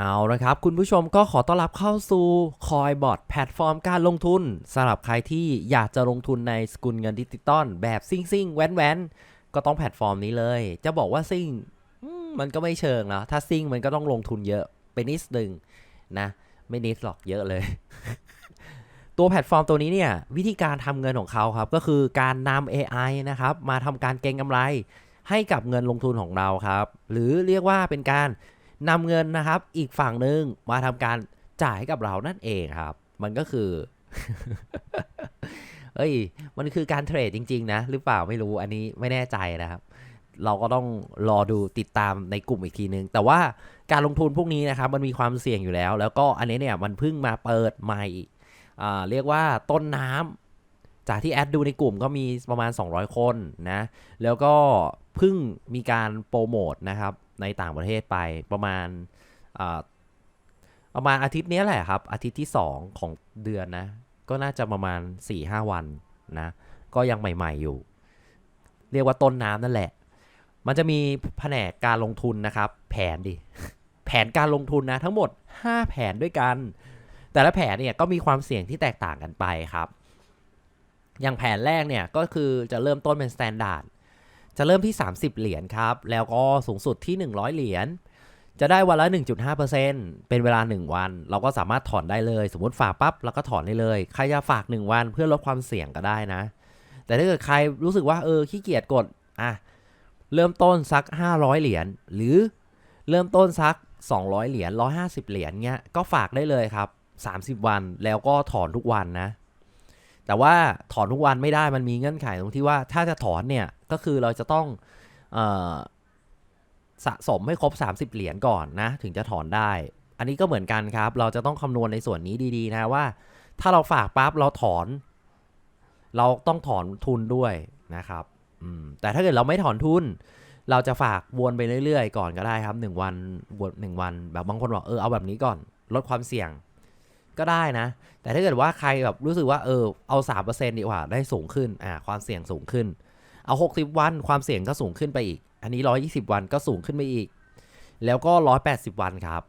เอาละครับ คุณผู้ชมก็ขอต้อนรับเข้าสู่ Coinbot แพลตฟอร์มการลงทุนสำหรับใครที่อยากจะลงทุนในสกุลเงินดิจิตอลแบบซิ่งซิ่งแว้นแว้นก็ต้องแพลตฟอร์มนี้เลย จะบอกว่าซิ่งมันก็ไม่เชิงนะถ้าซิ่งมันก็ต้องลงทุนเยอะไปนิดนึงนะ ไม่นิดหรอกเยอะเลย ตัวแพลตฟอร์มตัวนี้เนี่ยวิธีการทำเงินของเขาครับ ก็คือการนำ AI นะครับมาทำการเก็งกำไรให้กับเงินลงทุนของเราครับ หรือเรียกว่าเป็นการ นำเงินนะครับอีกฝั่งหนึ่งมาทำการจ่ายให้กับเรานั่นเองครับ มันก็คือเอ้ย มันคือการเทรดจริง ๆ นะ หรือเปล่าไม่รู้อันนี้ไม่แน่ใจนะครับ เราก็ต้องรอดูติดตามในกลุ่มอีกทีนึง แต่ว่าการลงทุนพวกนี้นะครับมันมีความเสี่ยงอยู่แล้ว แล้วก็อันนี้เนี่ยมันเพิ่งมาเปิดใหม่อ่าเรียกว่าต้นน้ำจากที่แอดดูในกลุ่มก็มีประมาณ 200 คนนะ แล้วก็ เพิ่งมีการโปรโมทนะครับในต่างประเทศไปประมาณประมาณอาทิตย์นี้แหละครับ อาทิตย์ที่ 2 ของเดือนนะ ก็น่าจะประมาณ 4-5 วันนะ ก็ยังใหม่ๆอยู่ เรียกว่าต้นน้ำนั่นแหละ มันจะมีแผนกการลงทุนนะครับ แผนดิ แผนการลงทุนนะทั้งหมด 5 แผนด้วยกัน แต่ละแผนเนี่ยก็มีความเสี่ยงที่แตกต่างกันไปครับ อย่างแผนแรกเนี่ยก็คือจะเริ่มต้นเป็นสแตนดาร์ด จะเริ่มที่ 30 เหรียญครับ แล้วก็สูงสุดที่ 100 เหรียญ จะได้วันละ 1.5%เป็นเวลา 1 วัน เราก็สามารถถอนได้เลย สมมติฝากปั๊บแล้วก็ถอนได้เลย ใครจะฝาก 1 วันเพื่อลดความเสี่ยงก็ได้นะ แต่ถ้าเกิดใครรู้สึกว่าเออขี้เกียจกด อะ เริ่มต้นสัก 500 เหรียญ หรือเริ่มต้นสัก 200 เหรียญ 150 เหรียญเงี้ย ก็ฝากได้เลยครับ 30 วัน แล้วก็ถอนทุกวันนะ แต่ว่าถอนทุกวันไม่ได้มันมีเงื่อนไขตรงที่ว่าถ้าจะถอนเนี่ยก็คือเราจะต้องออสะสมให้ครบ 30 เหรียญก่อนนะ ถึงจะถอนได้ อันนี้ก็เหมือนกันครับ เราจะต้องคำนวณในส่วนนี้ดีๆ นะว่า ถ้าเราฝากปั๊บเราถอน เราต้องถอนทุนด้วยนะครับอืมแต่ถ้าเกิดเราไม่ถอนทุน เราจะฝากวนไปเรื่อยๆ ก่อนก็ได้ครับหนึ่งวันวนหนึ่งวัน แบบบางคนบอกเออเอาแบบนี้ก่อน ลดความเสี่ยง ก็ได้นะ แต่ถ้าเกิดว่าใครแบบรู้สึกว่าเออเอาสามเปอร์เซ็นดีกว่าได้สูงขึ้นอ่าความเสี่ยงสูงขึ้น เอาหกสิบวันความเสี่ยงก็สูงขึ้นไปอีก อันนี้ร้อยี่สิบวันก็สูงขึ้นไปอีก แล้วก็ร้อยแปดสิบวันครับ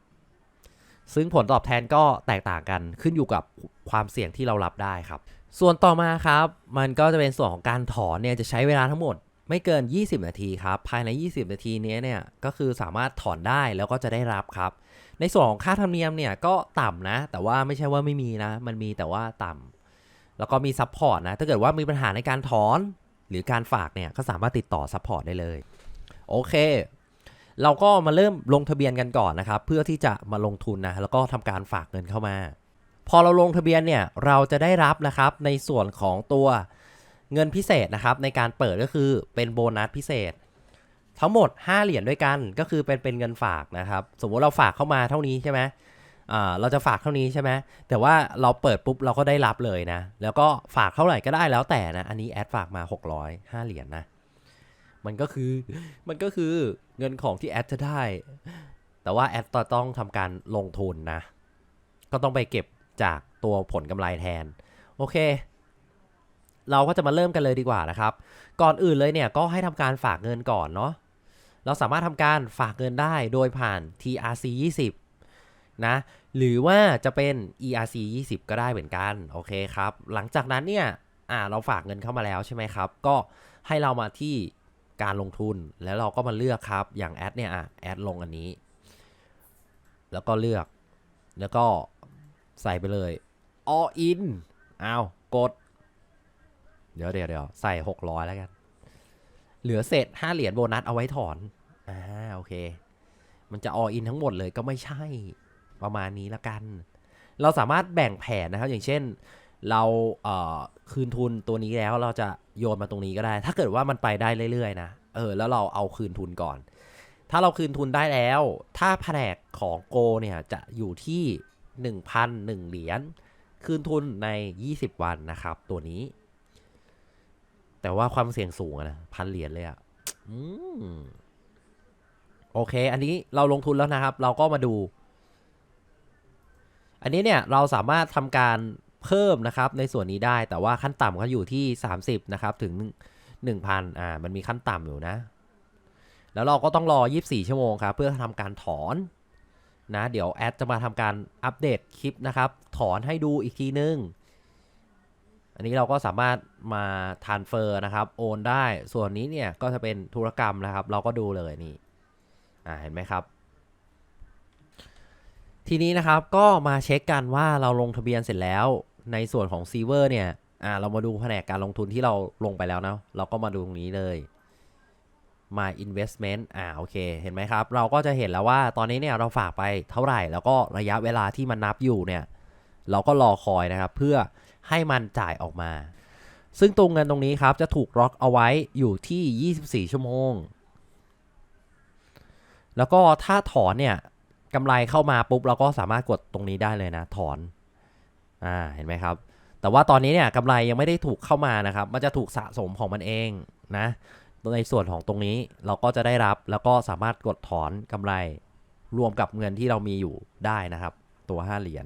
ซึ่งผลตอบแทนก็แตกต่างกันขึ้นอยู่กับความเสี่ยงที่เรารับได้ครับ ส่วนต่อมาครับ มันก็จะเป็นส่วนของการถอนเนี่ยจะใช้เวลาทั้งหมด ไม่เกิน 20 นาทีครับ ภายใน 20 นาทีนี้เนี่ยก็คือสามารถถอนได้แล้วก็จะได้รับครับ ในส่วนของค่าธรรมเนียมเนี่ยก็ต่ำนะ แต่ว่าไม่ใช่ว่าไม่มีนะ มันมีแต่ว่าต่ำแล้วก็มีซัพพอร์ตนะ ถ้าเกิดว่ามีปัญหาในการถอนหรือการฝากเนี่ยก็สามารถติดต่อซัพพอร์ตได้เลย โอเค เราก็มาเริ่มลงทะเบียนกันก่อนนะครับ เพื่อที่จะมาลงทุนนะ แล้วก็ทำการฝากเงินเข้ามา พอเราลงทะเบียนเนี่ยเราจะได้รับนะครับในส่วนของตัว เงินพิเศษนะครับในการเปิดก็คือเป็นโบนัสพิเศษ ทั้งหมด 5 เหรียญด้วยกันก็คือเป็นเป็นเงินฝากนะครับ สมมติเราฝากเข้ามาเท่านี้ใช่ไหมเราจะฝากเท่านี้ใช่ไหมแต่ว่าเราเปิดปุ๊บเราก็ได้รับเลยนะ แล้วก็ฝากเท่าไหร่ก็ได้แล้วแต่นะ อันนี้แอดฝากมา 600 5 เหรียญนะมันก็คือ มันก็คือเงินของที่แอดจะได้ แต่ว่าแอดต้องทำการลงทุนนะ ก็ต้องไปเก็บจากตัวผลกำไรแทน โอเค เราก็จะมาเริ่มกันเลยดีกว่านะครับ ก่อนอื่นเลยเนี่ยก็ให้ทำการฝากเงินก่อนเนาะ เราสามารถทำการฝากเงินได้โดยผ่าน TRC 20 นะ หรือว่าจะเป็น ERC 20 ก็ได้เหมือนกัน โอเคครับ หลังจากนั้นเนี่ย อ่า เราฝากเงินเข้ามาแล้วใช่ไหมครับ ก็ให้เรามาที่การลงทุน แล้วเราก็มาเลือกครับ อย่างแอดเนี่ย อะ แอดลงอันนี้ แล้วก็เลือก แล้วก็ใส่ไปเลย all in อ้าวกด เดี๋ยวเดี๋ยวเดี๋ยวใส่600แล้วกัน เหลือเศษ5เหรียญโบนัสเอาไว้ถอน อ่าโอเค มันจะ all in ทั้งหมดเลยก็ไม่ใช่ประมาณนี้ละกัน เราสามารถแบ่งแผนนะครับ อย่างเช่น เราเอ่อคืนทุนตัวนี้แล้วเราจะโยนมาตรงนี้ก็ได้ ถ้าเกิดว่ามันไปได้เรื่อยๆนะ เออ แล้วเราเอาคืนทุนก่อน ถ้าเราคืนทุนได้แล้ว ถ้าแผนกของโกเนี่ยจะอยู่ที่ 1,001 เหรียญ คืนทุนใน 20 วันนะครับ ตัวนี้ แต่ว่าความเสี่ยงสูงอะนะพันเหรียญเลยอะอืมโอเค อันนี้เราลงทุนแล้วนะครับ เราก็มาดู อันนี้เนี่ยเราสามารถทำการเพิ่มนะครับในส่วนนี้ได้แต่ว่าขั้นต่ำก็อยู่ที่ 30 นะครับ ถึง 1,000 อ่า มันมีขั้นต่ำอยู่นะ แล้วเราก็ต้องรอ 24 ชั่วโมงครับ เพื่อทำการถอนนะ เดี๋ยวแอดจะมาทำการอัปเดตคลิปนะครับ ถอนให้ดูอีกทีนึง อันนี้เราก็สามารถมาทานเฟอร์นะครับ โอนได้ ส่วนนี้เนี่ยก็จะเป็นธุรกรรมนะครับ เราก็ดูเลยนี่ อ่าเห็นไหมครับ ทีนี้นะครับก็มาเช็คกันว่าเราลงทะเบียนเสร็จแล้ว ในส่วนของซีเวอร์เนี่ย อ่าเรามาดูแผนกการลงทุนที่เราลงไปแล้วนะ เราก็มาดูตรงนี้เลย My Investment อ่าโอเค เห็นไหมครับ เราก็จะเห็นแล้วว่าตอนนี้เนี่ยเราฝากไปเท่าไหร่ แล้วก็ระยะเวลาที่มันนับอยู่เนี่ย เราก็รอคอยนะครับเพื่อ ให้มันจ่ายออกมา ซึ่งตรงเงินตรงนี้ครับจะถูกล็อกเอาไว้อยู่ที่ 24 ชั่วโมง แล้วก็ถ้าถอนเนี่ยกำไรเข้ามาปุ๊บเราก็สามารถกดตรงนี้ได้เลยนะ ถอนอ่าเห็นไหมครับ แต่ว่าตอนนี้เนี่ยกำไรยังไม่ได้ถูกเข้ามานะครับ มันจะถูกสะสมของมันเองนะในส่วนของตรงนี้เราก็จะได้รับแล้วก็สามารถกดถอนกำไรรวมกับเงินที่เรามีอยู่ได้นะครับ ตัว 5 เหรียญ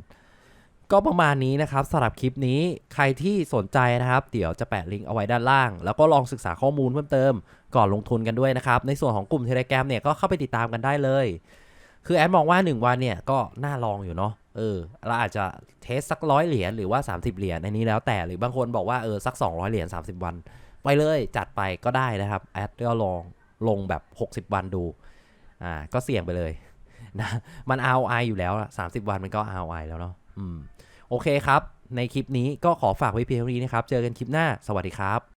ก็ประมาณนี้นะครับสำหรับคลิปนี้ใครที่สนใจนะครับ เดี๋ยวจะแปะลิงก์เอาไว้ด้านล่าง แล้วก็ลองศึกษาข้อมูลเพิ่มเติม ก่อนลงทุนกันด้วยนะครับ ในส่วนของกลุ่ม Telegram เนี่ยก็เข้าไปติดตามกันได้เลย คือแอดมองว่า 1 วันเนี่ยก็น่าลองอยู่เนาะเออเราอาจจะเทสสักร้อยเหรียญหรือว่า 30 เหรียญในนี้แล้วแต่หรือบางคนบอกว่าเออสัก 200 เหรียญ30 วัน ไปเลยจัดไปก็ได้นะครับแอดก็ลองลงแบบ 60 วันดูอ่าก็เสี่ยงไปเลยนะมัน ROI อยู่แล้ว 30 วันมันก็ ROI แล้วเนาะอืม โอเคครับ ในคลิปนี้ก็ขอฝากไว้เพียงเท่านี้นะครับ เจอกันคลิปหน้า สวัสดีครับ